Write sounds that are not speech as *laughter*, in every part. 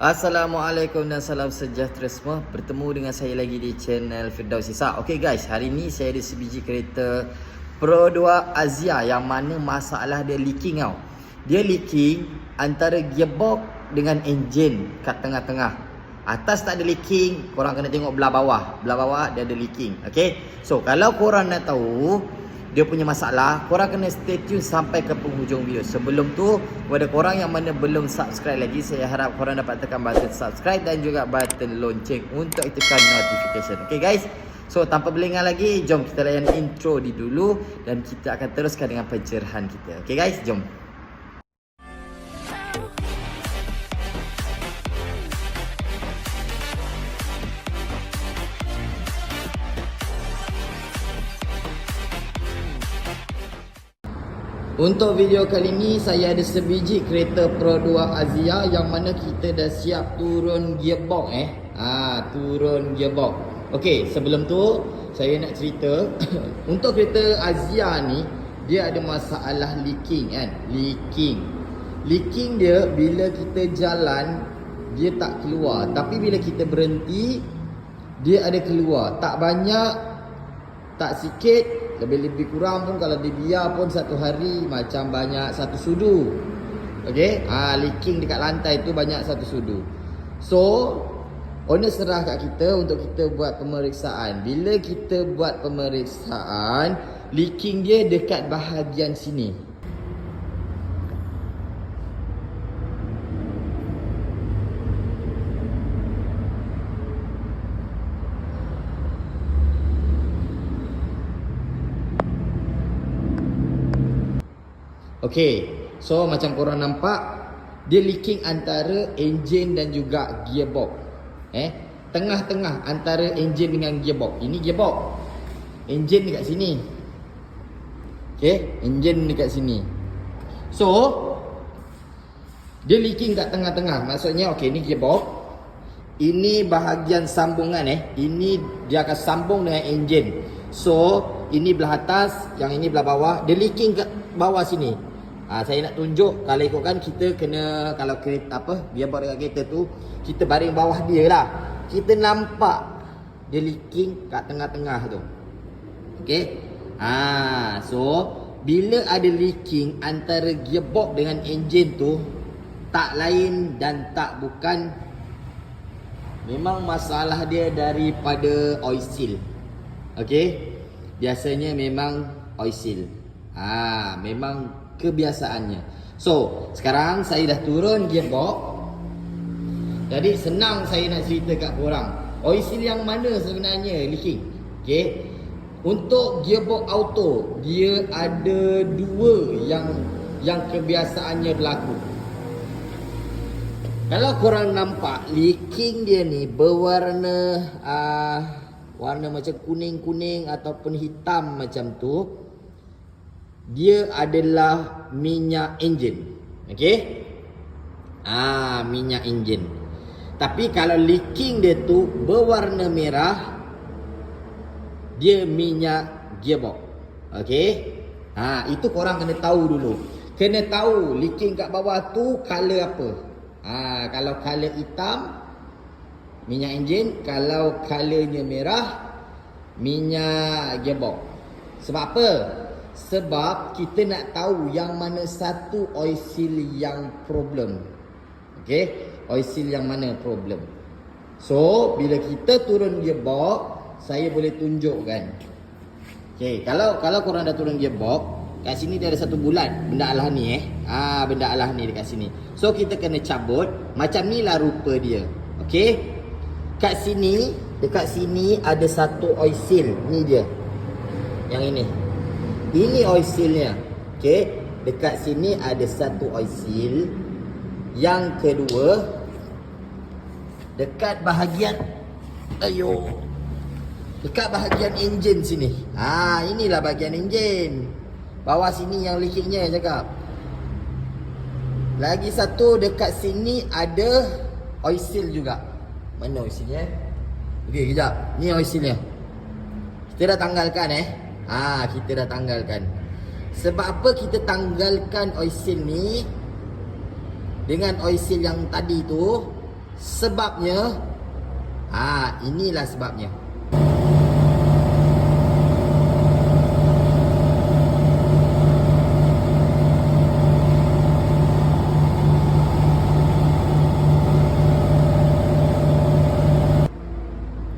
Assalamualaikum dan salam sejahtera semua. Bertemu dengan saya lagi di channel Firdaus Isa Okay guys, hari ni saya ada sebiji kereta Pro 2 Azia Yang mana masalah dia leaking tau. Dia leaking antara gearbox dengan enjin kat tengah-tengah. Atas tak ada leaking, korang kena tengok belah bawah. Belah bawah dia ada leaking Okay, so kalau korang nak tahu dia punya masalah Korang kena stay tune sampai ke penghujung video. Sebelum tu Kepada korang yang mana belum subscribe lagi Saya harap korang dapat tekan button subscribe Dan juga button lonceng Untuk tekan notification. Okay guys. So tanpa berlengah lagi Jom kita layan intro di dulu Dan kita akan teruskan dengan pencerahan kita. Okay guys jom Untuk video kali ni saya ada sebiji kereta Pro 2 Azia yang mana kita dah siap turun gearbox eh. Ha, turun gearbox. Okey, sebelum tu saya nak cerita *coughs* untuk kereta Azia ni dia ada masalah leaking kan. Leaking. Leaking dia bila kita jalan dia tak keluar, tapi bila kita berhenti dia ada keluar. Tak banyak, tak sikit, lebih-lebih kurang pun kalau dibiar pun satu hari macam banyak satu sudu. Okey, ha, leaking dekat lantai tu banyak satu sudu. So, owner serah kat kita untuk kita buat pemeriksaan. Bila kita buat pemeriksaan, leaking dia dekat bahagian sini. Okey. So macam korang nampak dia leaking antara enjin dan juga gearbox. Eh, tengah-tengah antara enjin dengan gearbox. Ini gearbox. Enjin dekat sini. Okey, enjin dekat sini. So dia leaking kat tengah-tengah. Maksudnya okey ni gearbox. Ini bahagian sambungan eh. Ini dia akan sambung dengan enjin. So ini belah atas, yang ini belah bawah. Dia leaking kat bawah sini. Ha, saya nak tunjuk kalau ikutkan kita kena kalau kereta apa biar buat dekat kereta tu kita baring bawah dia lah. Kita nampak dia leaking kat tengah-tengah tu. Okey. Ha, so bila ada leaking antara gearbox dengan enjin tu tak lain dan tak bukan memang masalah dia daripada oil seal. Okey. Biasanya memang oil seal. Ha, memang kebiasaannya. So, sekarang saya dah turun gearbox. Jadi senang saya nak cerita kat korang. Oil seal yang mana sebenarnya leaking? Okay. Untuk gearbox auto, dia ada dua yang yang kebiasaannya berlaku. Kalau korang nampak leaking dia ni berwarna uh, warna macam kuning-kuning ataupun hitam macam tu, dia adalah minyak enjin. Okey? Ah, minyak enjin. Tapi kalau leaking dia tu berwarna merah dia minyak gearbox. Okey? Ha, itu korang kena tahu dulu. Kena tahu leaking kat bawah tu color apa. Ha, kalau color hitam minyak enjin, kalau colornya merah minyak gearbox. Sebab apa? Sebab kita nak tahu yang mana satu oil seal yang problem. Okay? Oil seal yang mana problem. So, bila kita turun gearbox, saya boleh tunjukkan. Okay, kalau kalau korang dah turun gearbox, kat sini dia ada satu bulat benda alah ni eh. Ah, benda alah ni dekat sini. So, kita kena cabut. Macam ni lah rupa dia. Okay? Kat sini, dekat sini ada satu oil seal. Ni dia. Yang ini. Ini oil sealnya. Okey, dekat sini ada satu oil seal. Yang kedua dekat bahagian ayo. Dekat bahagian enjin sini. Ha, inilah bahagian enjin. Bawah sini yang leakingnya cakap. Lagi satu dekat sini ada oil seal juga. Mana oil sealnya? Okey, kejap. Ni oil sealnya. Kita dah tanggalkan eh. Ha, kita dah tanggalkan. Sebab apa kita tanggalkan seal ni dengan seal yang tadi tu? Sebabnya Ah, inilah sebabnya.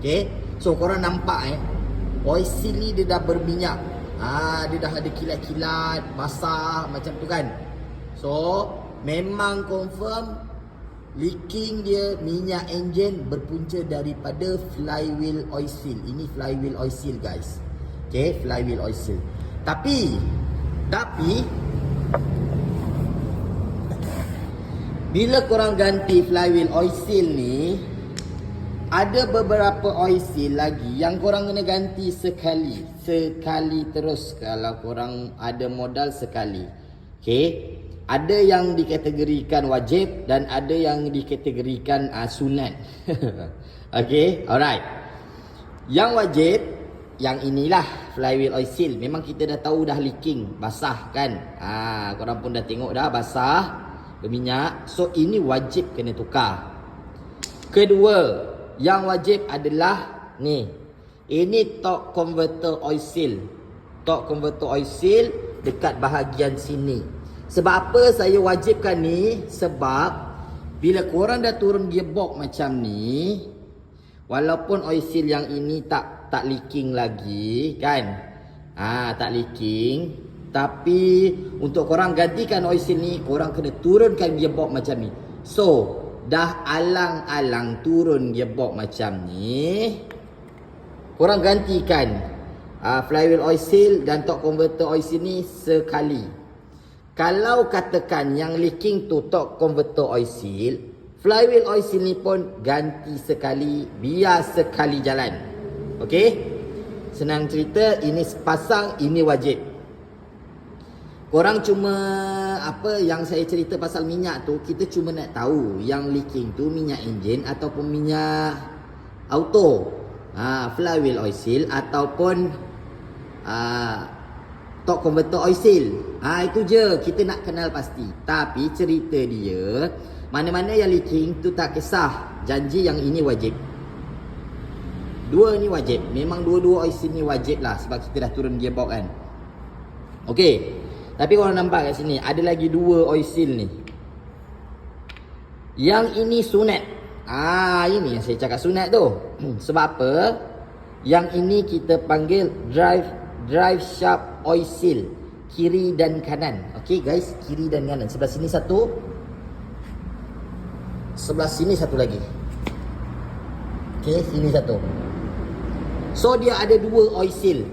Okay, so korang nampak eh Seal ni dia dah berminyak. Ah, Dia dah ada kilat-kilat Basah macam tu kan. So Memang confirm Leaking dia minyak enjin berpunca daripada flywheel oil seal Ini flywheel oil seal guys. Okay, flywheel oil seal Tapi Tapi Bila korang ganti flywheel oil seal ni ada beberapa seal lagi yang korang kena ganti sekali. Sekali terus kalau korang ada modal sekali. Okay. Ada yang dikategorikan wajib dan ada yang dikategorikan uh, sunat. *laughs* okay. Alright. Yang wajib, yang inilah flywheel oil. Memang kita dah tahu dah leaking. Basah kan. Ah, korang pun dah tengok dah basah. Berminyak. So ini wajib kena tukar. Kedua, yang wajib adalah ni. Ini torque converter oil seal. Torque converter oil seal dekat bahagian sini. Sebab apa saya wajibkan ni? Sebab bila korang dah turun gearbox macam ni, walaupun oil seal yang ini tak tak leaking lagi, kan? Ah, tak leaking. Tapi untuk korang gantikan oil seal ni, korang kena turunkan gearbox macam ni. So, dah alang-alang turun gearbox macam ni. Korang gantikan uh, flywheel oil seal dan torque converter oil seal ni sekali. Kalau katakan yang leaking tu torque converter oil seal flywheel oil seal ni pun ganti sekali biar sekali jalan. Okey? Senang cerita ini pasang ini wajib. Korang cuma apa yang saya cerita pasal minyak tu kita cuma nak tahu yang leaking tu minyak enjin ataupun minyak auto. Ha, flywheel oil ataupun ha, torque converter oil. Ha, itu je kita nak kenal pasti. Tapi cerita dia mana-mana yang leaking tu tak kisah. Janji yang ini wajib. Dua ni wajib. Memang dua-dua oil ni wajib lah sebab kita dah turun gearbox kan. Okey. Tapi korang nampak kat sini Ada lagi dua oil seal ni. Yang ini sunat. Ah Ini yang saya cakap sunat tu. Sebab apa? Yang ini kita panggil Drive Drive sharp oil seal Kiri dan kanan. Okay guys Kiri dan kanan. Sebelah sini satu. Sebelah sini satu lagi. Okay Sini satu. So dia ada dua oil seal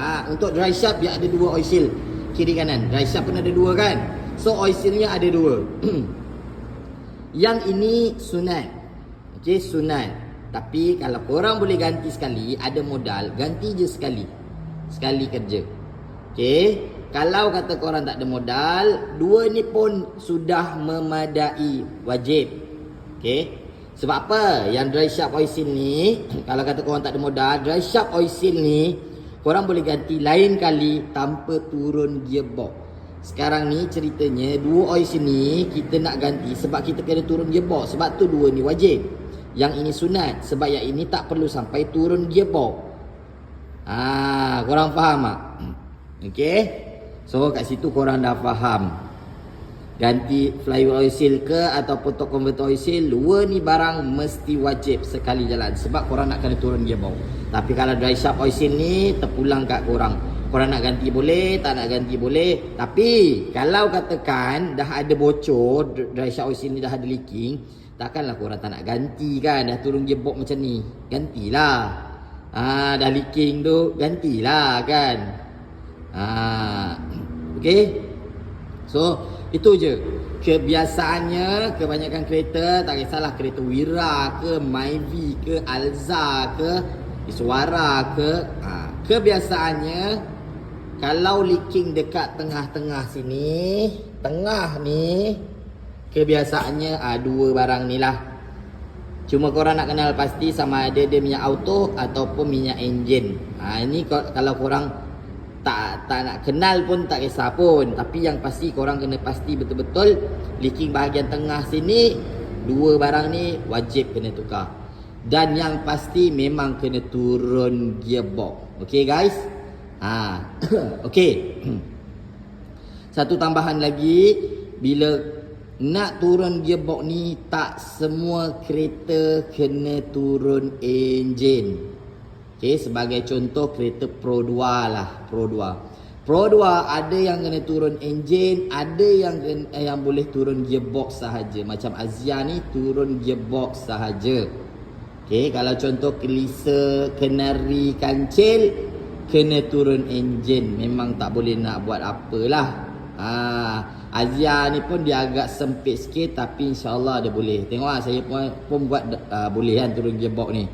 Ha, untuk dry shaft dia ada dua oil seal kiri kanan. Dry shaft pun ada dua kan. So oil sealnya ada dua. *clears throat* Yang ini sunat. Okey, sunat. Tapi kalau korang boleh ganti sekali, ada modal, ganti je sekali. Sekali kerja. Okey. Kalau kata korang tak ada modal, dua ni pun sudah memadai wajib. Okey. Sebab apa? Yang dry shaft seal ni, *clears throat* kalau kata korang tak ada modal, dry shaft seal ni Korang boleh ganti lain kali tanpa turun gearbox. Sekarang ni ceritanya dua oil sini kita nak ganti sebab kita kena turun gearbox. Sebab tu dua ni wajib. Yang ini sunat sebab yang ini tak perlu sampai turun gearbox. Ah, korang faham tak? Okey. So kat situ korang dah faham ganti flywheel oil ke ataupun torque converter oil dua ni barang mesti wajib sekali jalan sebab korang nak kena turun gearbox tapi kalau dry shaft oil ni terpulang kat korang. Korang nak ganti boleh tak nak ganti boleh. Tapi kalau katakan dah ada bocor dry shaft oil ni dah ada leaking takkanlah korang tak nak ganti kan? Dah turun gearbox macam ni gantilah. Ah, dah leaking tu gantilah kan? Ah, okay so itu je. Kebiasaannya kebanyakan kereta tak kisahlah kereta Wira ke Myvi ke Alza ke Iswara ke. Ha, kebiasaannya kalau leaking dekat tengah-tengah sini tengah ni kebiasaannya ha, dua barang ni lah. Cuma korang nak kenal pasti sama ada dia minyak auto ataupun minyak enjin. Ha, ini kalau korang tak tak nak kenal pun tak kisah pun tapi yang pasti korang kena pasti betul-betul leaking bahagian tengah sini dua barang ni wajib kena tukar. Dan yang pasti memang kena turun gearbox. Okay guys? Ha. *coughs* okay. *coughs* Satu tambahan lagi bila nak turun gearbox ni tak semua kereta kena turun enjin. Okay, sebagai contoh kereta Pro 2 lah, Pro 2. Pro 2 ada yang kena turun enjin, ada yang eh, yang boleh turun gearbox sahaja. Macam Azia ni turun gearbox sahaja. Okay, kalau contoh Kelisa, Kenari, Kancil kena turun enjin. Memang tak boleh nak buat apalah. Ha, Azia ni pun dia agak sempit sikit tapi insyaAllah dia boleh. Tengok lah saya pun, pun buat uh, boleh kan turun gearbox ni.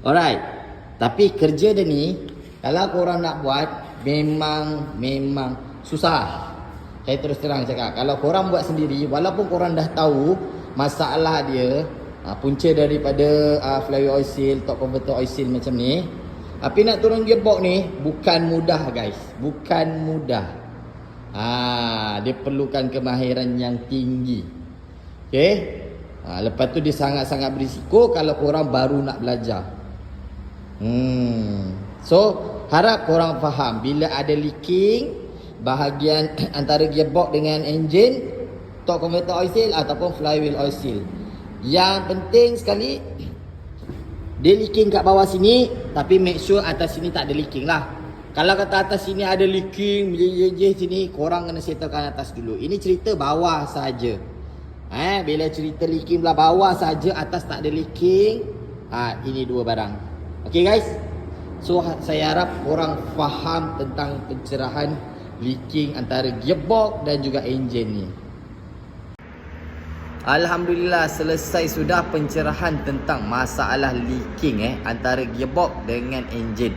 Alright. Tapi kerja dia ni kalau korang nak buat memang memang susah. Saya terus terang cakap kalau korang buat sendiri walaupun korang dah tahu masalah dia uh, punca daripada uh, flywheel oil seal, top converter oil seal macam ni. Tapi nak turun gearbox ni bukan mudah guys. Bukan mudah. Ha, dia perlukan kemahiran yang tinggi. Okey. Ha, lepas tu dia sangat-sangat berisiko kalau korang baru nak belajar. Hmm. So, harap korang faham bila ada leaking bahagian *clears throat* antara gearbox dengan engine, torque converter oil seal ataupun flywheel oil seal. Yang penting sekali *clears throat* dia leaking kat bawah sini tapi make sure atas sini tak ada leaking lah. Kalau kata atas sini ada leaking, je sini korang kena settlekan atas dulu. Ini cerita bawah saja. Eh, bila cerita leaking belah bawah saja, atas tak ada leaking, ah ini dua barang. Okay guys So saya harap korang faham tentang pencerahan leaking antara gearbox dan juga enjin ni Alhamdulillah selesai sudah pencerahan tentang masalah leaking eh antara gearbox dengan enjin.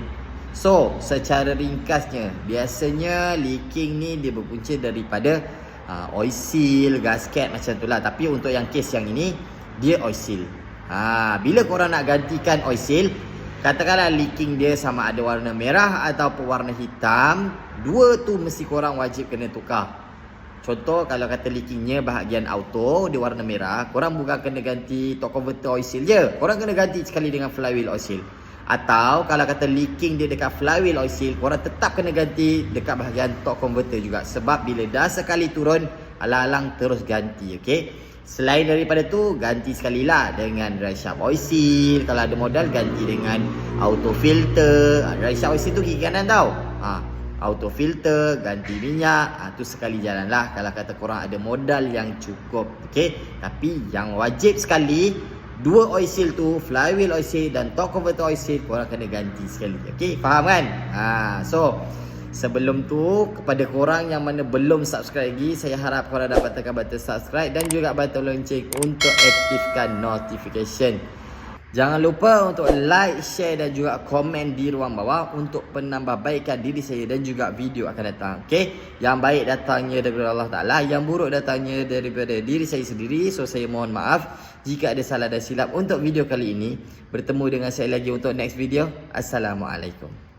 So, secara ringkasnya, biasanya leaking ni dia berpunca daripada uh, oil seal, gasket macam tu lah. Tapi untuk yang case yang ini, dia oil seal. Ha, bila korang nak gantikan oil seal, Katakanlah leaking dia sama ada warna merah ataupun warna hitam Dua tu mesti korang wajib kena tukar. Contoh kalau kata leakingnya bahagian auto Dia warna merah Korang bukan kena ganti top converter oil seal je. Korang kena ganti sekali dengan flywheel oil seal. Atau kalau kata leaking dia dekat flywheel oil seal Korang tetap kena ganti dekat bahagian top converter juga. Sebab bila dah sekali turun Alang-alang terus ganti okay Selain daripada tu ganti sekali lah dengan oil seal Kalau ada modal ganti dengan auto filter Dry shaft oil seal tu kiri kanan tau ha, Auto filter, ganti minyak ha, Tu sekali jalan lah Kalau kata korang ada modal yang cukup okay? Tapi yang wajib sekali Dua oil seal tu, flywheel oil seal dan top converter oil seal Korang kena ganti sekali okay? Faham kan? Ha, so Sebelum tu kepada korang yang mana belum subscribe lagi Saya harap korang dapat tekan button subscribe Dan juga button lonceng untuk aktifkan notification. Jangan lupa untuk like, share dan juga komen di ruang bawah Untuk penambahbaikan diri saya dan juga video akan datang okay? Yang baik datangnya daripada Allah Ta'ala Yang buruk datangnya daripada diri saya sendiri. So saya mohon maaf Jika ada salah dan silap untuk video kali ini. Bertemu dengan saya lagi untuk next video. Assalamualaikum